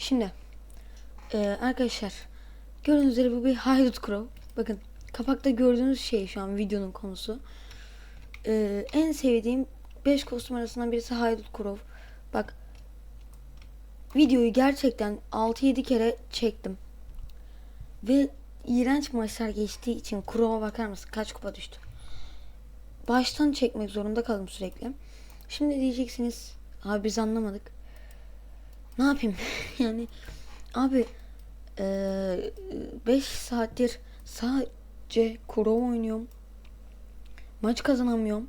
Şimdi eee, arkadaşlar gördüğünüz üzere bu bir haydut crow. Bakın kapakta gördüğünüz şey şu an videonun konusu. Eee, en sevdiğim 5 kostüm arasından birisi haydut crow. Bak videoyu gerçekten 6-7 kere çektim. Ve iğrenç maçlar geçtiği için Crow'a bakar mısın? Kaç kupa düştü? Baştan çekmek zorunda kaldım sürekli. Şimdi diyeceksiniz abi biz anlamadık. Ne yapayım? yani abi 5 saattir sadece Crow oynuyorum. Maç kazanamıyorum.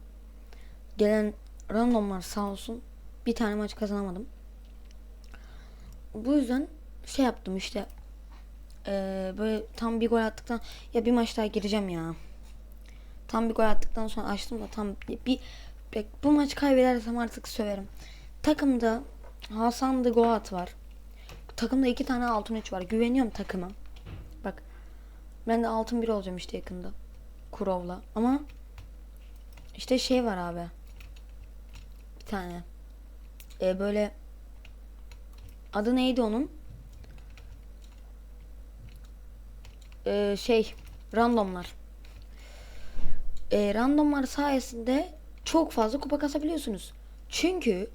Gelen randomlar sağ olsun. Bir tane maç kazanamadım. Bu yüzden şey yaptım işte. Eee, böyle tam bir gol attıktan ya bir maç daha gireceğim ya. Tam bir gol attıktan sonra açtım da tam bir bek- bu maç kaybedersem artık söverim. Takımda Hasan de Goat var. Takımda iki tane altın üç var. Güveniyorum takıma. Bak ben de altın bir olacağım işte yakında. Kurov'la. Ama işte şey var abi. Bir tane. Ee, böyle adı neydi onun? Ee, şey randomlar. Ee, randomlar sayesinde çok fazla kupa kasabiliyorsunuz. Çünkü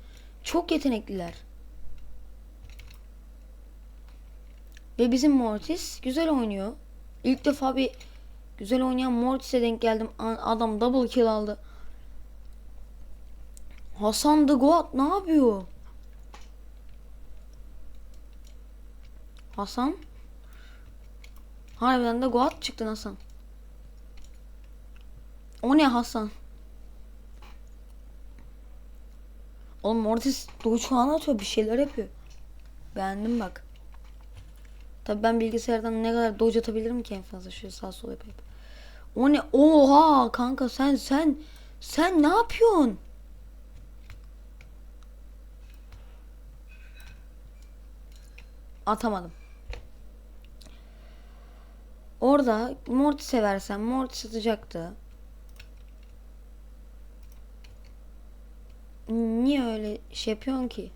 çok yetenekliler. Ve bizim Mortis güzel oynuyor. İlk defa bir güzel oynayan Mortis'e denk geldim. Adam double kill aldı. Hasan the God ne yapıyor? Hasan? Harbiden de God çıktın Hasan. O ne Hasan? Oğlum Mortis Doge falan atıyor bir şeyler yapıyor. Beğendim bak. Tabii ben bilgisayardan ne kadar Doge atabilirim ki en fazla şöyle sağ sol yapıp. O ne? Oha kanka sen sen sen ne yapıyorsun? Atamadım. Orada Mortis seversen Mortis atacaktı. Niye öyle şey yapıyorsun ki?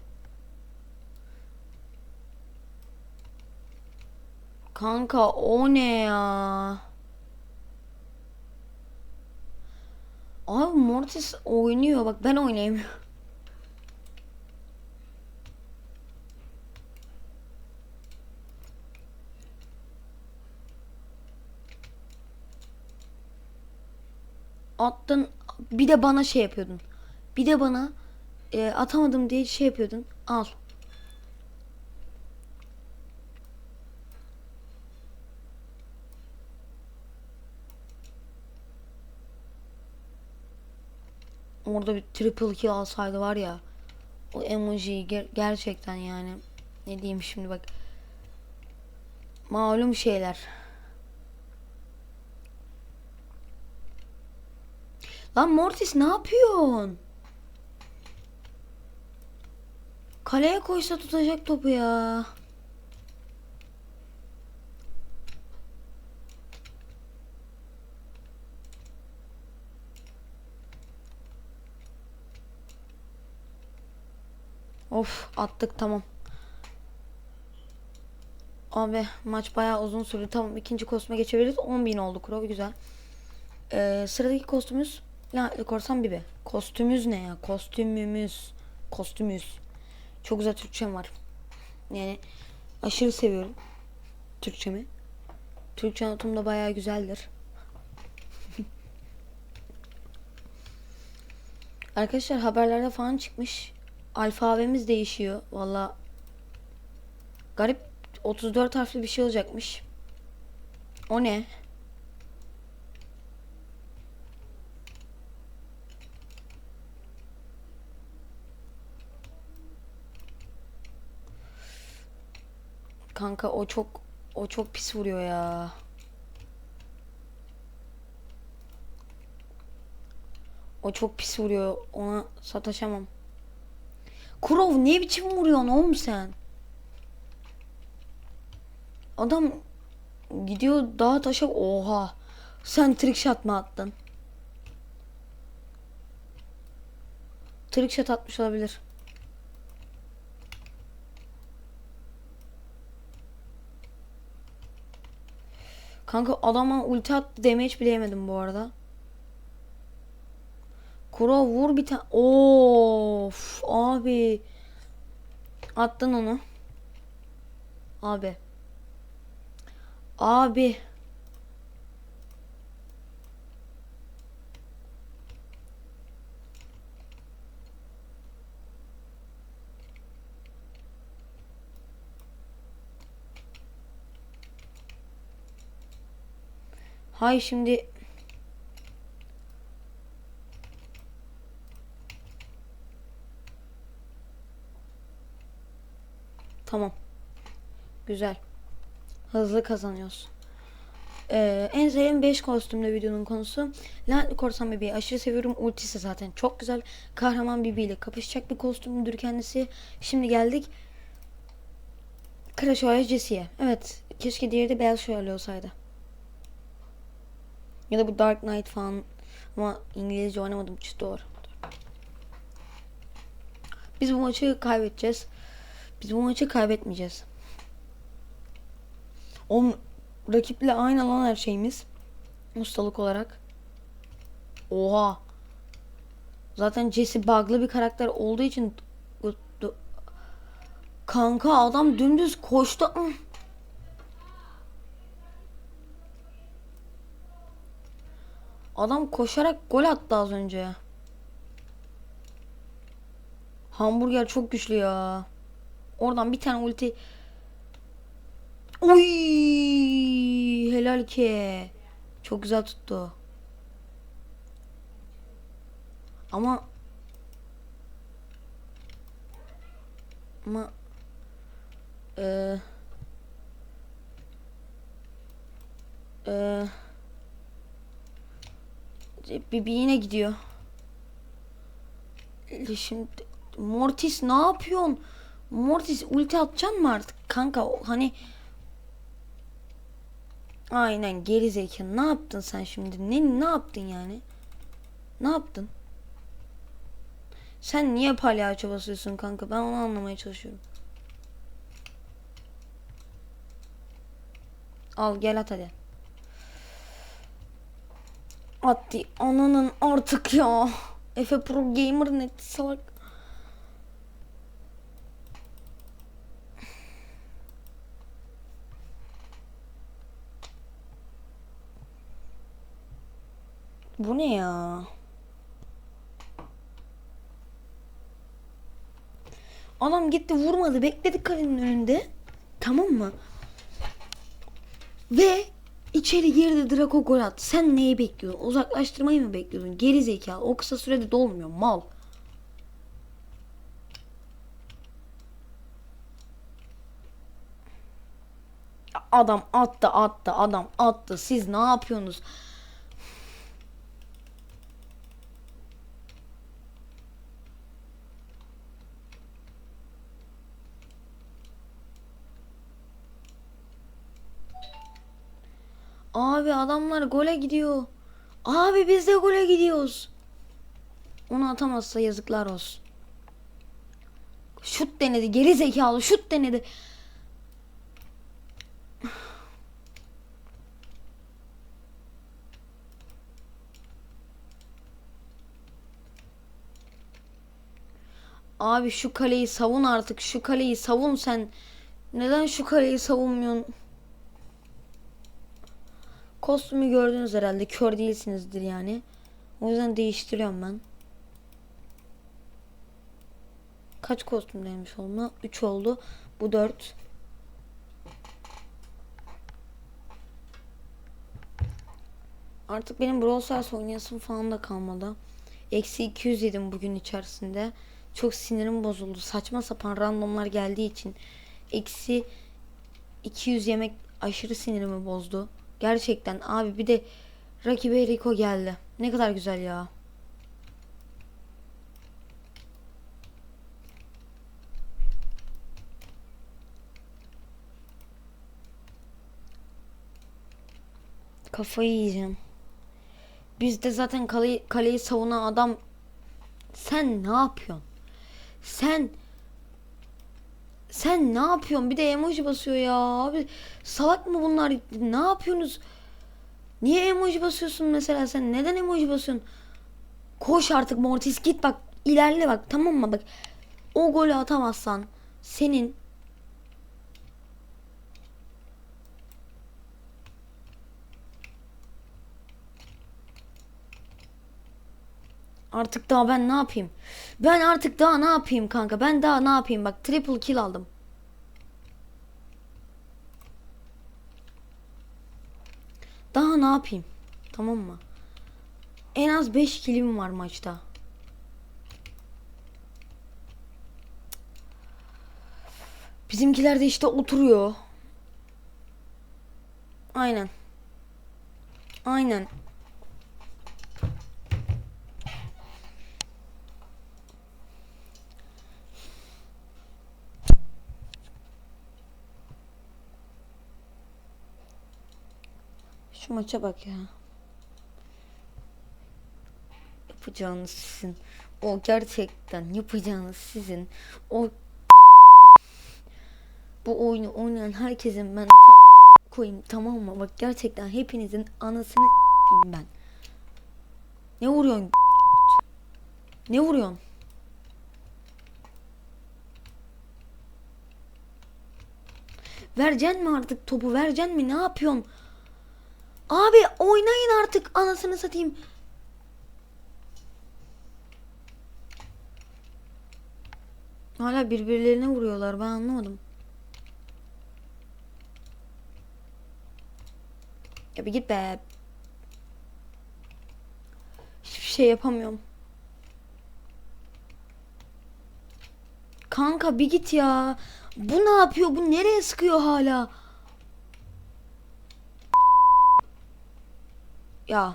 Kanka o ne ya? Abi Mortis oynuyor bak ben oynayamıyorum. Attın bir de bana şey yapıyordun. Bir de bana e, atamadım diye şey yapıyordun. Al. Orada bir triple kill alsaydı var ya. O emojiyi ger- gerçekten yani. Ne diyeyim şimdi bak. Malum şeyler. Lan Mortis ne yapıyorsun? Kaleye koysa tutacak topu ya. Of attık tamam. Abi maç bayağı uzun sürdü. Tamam ikinci kostüme geçebiliriz. 10.000 oldu Crow güzel. Ee, sıradaki kostümümüz lanetli korsan Bibi. Kostümümüz ne ya? Kostümümüz. Kostümümüz. Çok güzel Türkçem var. Yani aşırı seviyorum Türkçemi. Türkçe anlatım da bayağı güzeldir. Arkadaşlar haberlerde falan çıkmış. Alfabemiz değişiyor. Valla garip 34 harfli bir şey olacakmış. O ne? Kanka o çok o çok pis vuruyor ya. O çok pis vuruyor. Ona sataşamam. Kurov ne biçim vuruyorsun oğlum sen? Adam gidiyor dağa taşa oha. Sen trick shot mı attın? Trick shot atmış olabilir. Kanka adama ulti attı damage bile yemedim bu arada. Kuro vur bir tane. Of abi. Attın onu. Abi. Abi. Hay şimdi Tamam. Güzel. Hızlı kazanıyoruz. Ee, en sevdiğim 5 kostümlü videonun konusu. Lanetli Korsan Bebeği aşırı seviyorum. Ultisi zaten çok güzel. Kahraman Bibi ile kapışacak bir kostümdür kendisi. Şimdi geldik. Kara Şövalye Jesse'ye. Evet. Keşke diğeri de Beyaz Şövalye olsaydı. Ya da bu Dark Knight falan. Ama İngilizce oynamadım hiç doğru. Biz bu maçı kaybedeceğiz. Biz bu maçı kaybetmeyeceğiz. O rakiple aynı lan her şeyimiz. Ustalık olarak. Oha. Zaten Jesse bug'lı bir karakter olduğu için Kanka adam dümdüz koştu. Adam koşarak gol attı az önce. Hamburger çok güçlü ya. Oradan bir tane ulti. Oy! Helal ki. Çok güzel tuttu. Ama ama eee eee bir yine gidiyor. E, Şimdi Mortis ne yapıyorsun? Mortis ulti atacaksın mı artık kanka? Hani Aynen geri zekalı. Ne yaptın sen şimdi? Ne ne yaptın yani? Ne yaptın? Sen niye palyaço basıyorsun kanka? Ben onu anlamaya çalışıyorum. Al gel at hadi. Attı ananın artık ya. Efe Pro Gamer net salak. Bu ne ya? Adam gitti vurmadı. Bekledi kalenin önünde. Tamam mı? Ve içeri girdi Draco gol. Sen neyi bekliyordun? Uzaklaştırmayı mı bekliyordun? Geri zekalı. O kısa sürede dolmuyor. Mal. Adam attı attı adam attı. Siz ne yapıyorsunuz? Abi adamlar gole gidiyor. Abi biz de gole gidiyoruz. Onu atamazsa yazıklar olsun. Şut denedi. Geri zekalı şut denedi. Abi şu kaleyi savun artık. Şu kaleyi savun sen. Neden şu kaleyi savunmuyorsun? Kostümü gördünüz herhalde. Kör değilsinizdir yani. O yüzden değiştiriyorum ben. Kaç kostüm demiş olma? 3 oldu. Bu 4. Artık benim Brawl Stars oynayasım falan da kalmadı. Eksi 200 yedim bugün içerisinde. Çok sinirim bozuldu. Saçma sapan randomlar geldiği için. Eksi 200 yemek aşırı sinirimi bozdu. Gerçekten abi bir de rakibe Rico geldi. Ne kadar güzel ya. Kafayı yiyeceğim. Bizde zaten kaleyi, kaleyi savunan adam sen ne yapıyorsun? Sen sen ne yapıyorsun? Bir de emoji basıyor ya abi. Salak mı bunlar? Ne yapıyorsunuz? Niye emoji basıyorsun mesela sen? Neden emoji basıyorsun? Koş artık Mortis git bak ilerle bak tamam mı bak. O golü atamazsan senin Artık daha ben ne yapayım? Ben artık daha ne yapayım kanka? Ben daha ne yapayım? Bak triple kill aldım. Daha ne yapayım? Tamam mı? En az 5 kilim var maçta. Bizimkiler de işte oturuyor. Aynen. Aynen. Şu maça bak ya. Yapacağınız sizin. O gerçekten yapacağınız sizin. O bu oyunu oynayan herkesin ben koyayım tamam mı? Bak gerçekten hepinizin anasını ben. Ne vuruyorsun? Ne vuruyorsun? Vereceksin mi artık topu? Vereceksin mi? Ne yapıyorsun? Abi oynayın artık anasını satayım. Hala birbirlerine vuruyorlar ben anlamadım. Ya bir git be. Hiçbir şey yapamıyorum. Kanka bir git ya. Bu ne yapıyor? Bu nereye sıkıyor hala? Ya.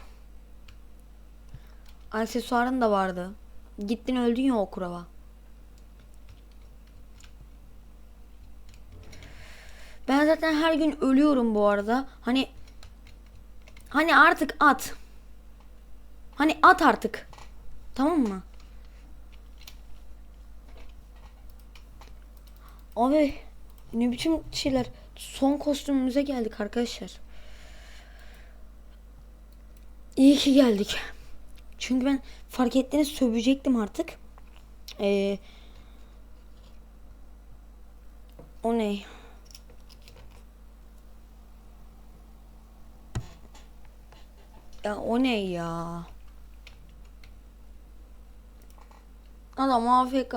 Aksesuarın da vardı. Gittin öldün ya o kurava. Ben zaten her gün ölüyorum bu arada. Hani hani artık at. Hani at artık. Tamam mı? Abi ne biçim şeyler. Son kostümümüze geldik arkadaşlar. İyi ki geldik. Çünkü ben fark ettiğiniz sövecektim artık. Ee, o ne? Ya o ne ya? Adam AFK.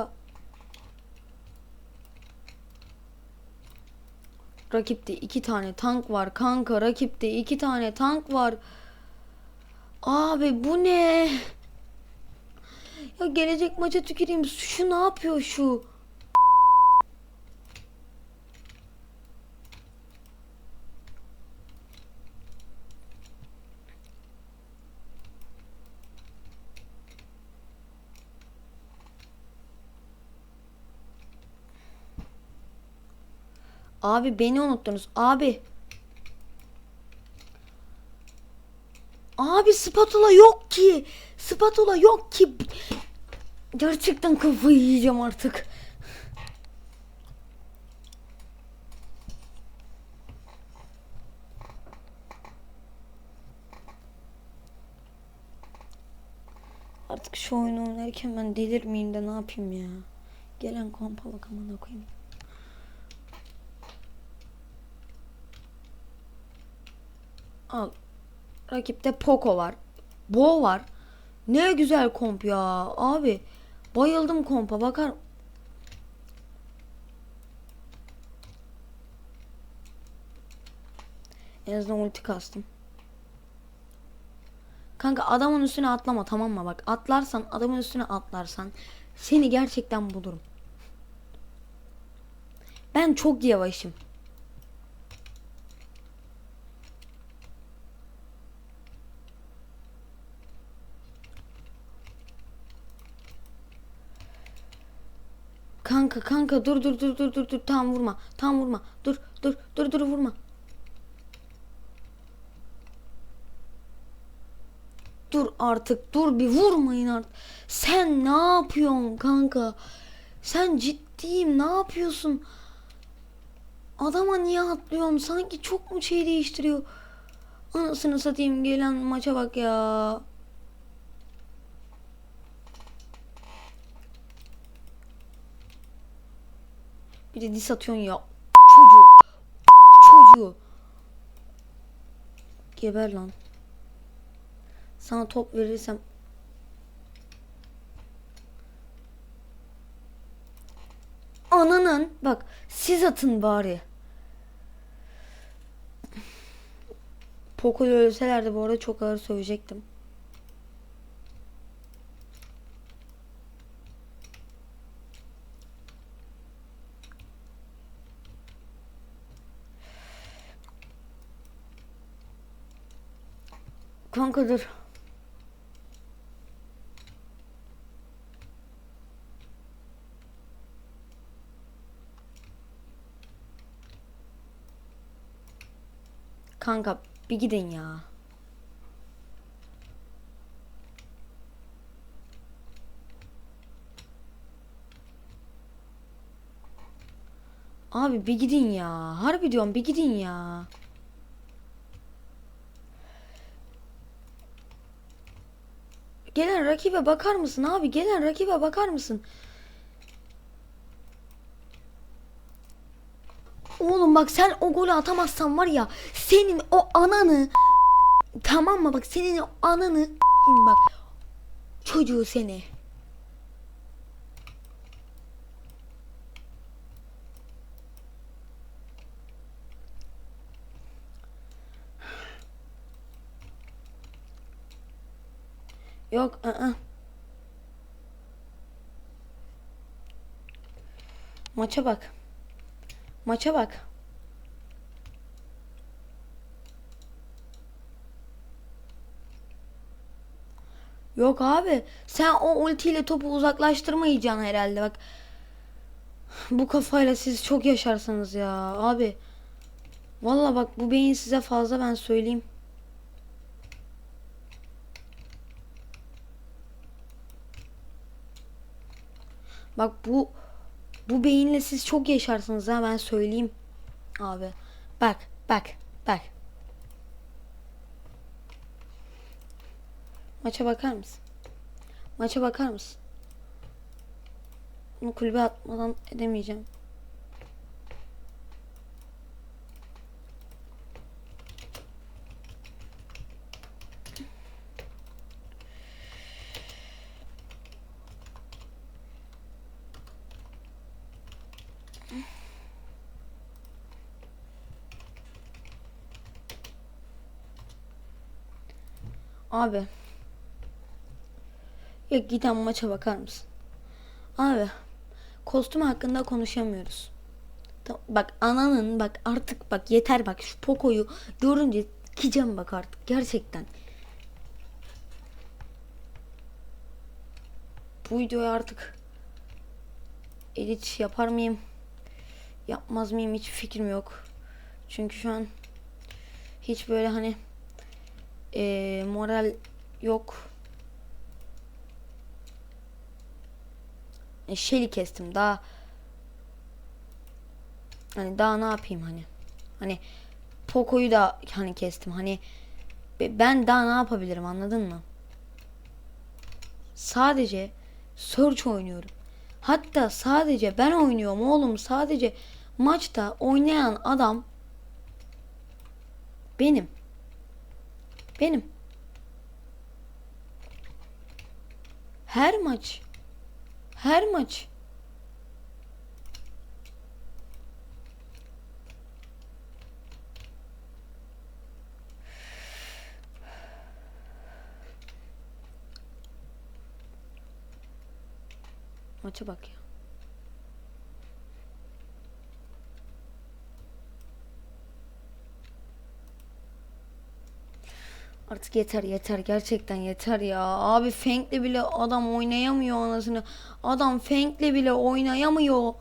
Rakipte iki tane tank var kanka. Rakipte iki tane tank var. Abi bu ne? Ya gelecek maça tüküreyim. Şu ne yapıyor şu? Abi beni unuttunuz. Abi. Abi spatula yok ki. Spatula yok ki. Gerçekten kafayı yiyeceğim artık. Artık şu oyunu oynarken ben delirmeyeyim de ne yapayım ya. Gelen kompalak amına koyayım. Al. Rakipte Poco var. Bo var. Ne güzel komp ya abi. Bayıldım kompa bakar. En azından ulti kastım. Kanka adamın üstüne atlama tamam mı bak atlarsan adamın üstüne atlarsan seni gerçekten bulurum. Ben çok yavaşım. Kanka kanka dur dur dur dur dur dur tam vurma tam vurma dur dur dur dur vurma. Dur artık dur bir vurmayın artık. Sen ne yapıyorsun kanka? Sen ciddiyim ne yapıyorsun? Adama niye atlıyorsun? Sanki çok mu şey değiştiriyor? Anasını satayım gelen maça bak ya. Bir de dis atıyorsun ya. Çocuğu. Çocuğu. Geber lan. Sana top verirsem Ananın bak siz atın bari. Poco'yu ölselerdi bu arada çok ağır sövecektim. Kanka dur. Kanka bir gidin ya. Abi bir gidin ya. Harbi diyorum bir gidin ya. Gelen rakibe bakar mısın abi? Gelen rakibe bakar mısın? Oğlum bak sen o golü atamazsan var ya senin o ananı tamam mı bak senin o ananı bak çocuğu seni. Yok ı Maça bak. Maça bak. Yok abi. Sen o ultiyle topu uzaklaştırmayacaksın herhalde bak. Bu kafayla siz çok yaşarsınız ya abi. Valla bak bu beyin size fazla ben söyleyeyim. Bak bu bu beyinle siz çok yaşarsınız ha ben söyleyeyim. Abi bak bak bak. Maça bakar mısın? Maça bakar mısın? Bunu kulübe atmadan edemeyeceğim. Abi. Ya giden maça bakar mısın? Abi. Kostüm hakkında konuşamıyoruz. Bak ananın bak artık bak yeter bak şu Poco'yu görünce kicem bak artık gerçekten. Bu videoyu artık edit yapar mıyım? Yapmaz mıyım hiç fikrim yok. Çünkü şu an hiç böyle hani eee, moral yok. E, Shelly kestim daha hani daha ne yapayım hani hani Poco'yu da hani kestim hani be- ben daha ne yapabilirim anladın mı? Sadece Search oynuyorum. Hatta sadece ben oynuyorum oğlum sadece maçta oynayan adam benim. Benim. Her maç. Her maç. Maça bak ya. Artık yeter yeter gerçekten yeter ya. Abi Feng'le bile adam oynayamıyor anasını. Adam Feng'le bile oynayamıyor.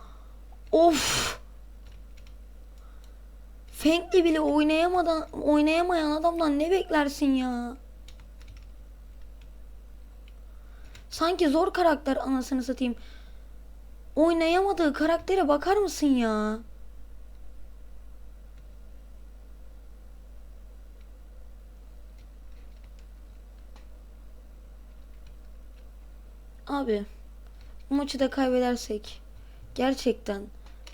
Of. Feng'le bile oynayamadan oynayamayan adamdan ne beklersin ya? Sanki zor karakter anasını satayım. Oynayamadığı karaktere bakar mısın ya? Abi bu maçı da kaybedersek gerçekten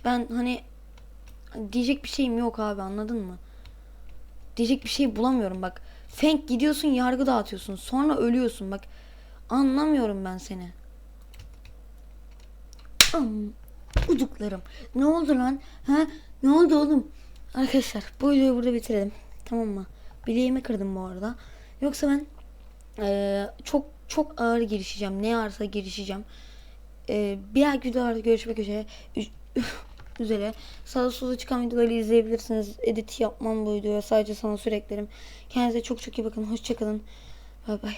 ben hani diyecek bir şeyim yok abi anladın mı? Diyecek bir şey bulamıyorum bak. Fenk gidiyorsun yargı dağıtıyorsun. Sonra ölüyorsun bak. Anlamıyorum ben seni. Am, uduklarım. Ne oldu lan? Ha? Ne oldu oğlum? Arkadaşlar bu videoyu burada bitirelim. Tamam mı? Bileğimi kırdım bu arada. Yoksa ben eee, çok çok ağır girişeceğim. Ne ağırsa girişeceğim. Eee bir dahaki videolarda görüşmek üzere. Üz- üzere. Sağda solda çıkan videoları izleyebilirsiniz. Edit yapmam bu videoya. Sadece sansür eklerim. Kendinize çok çok iyi bakın. Hoşçakalın. Bay bay.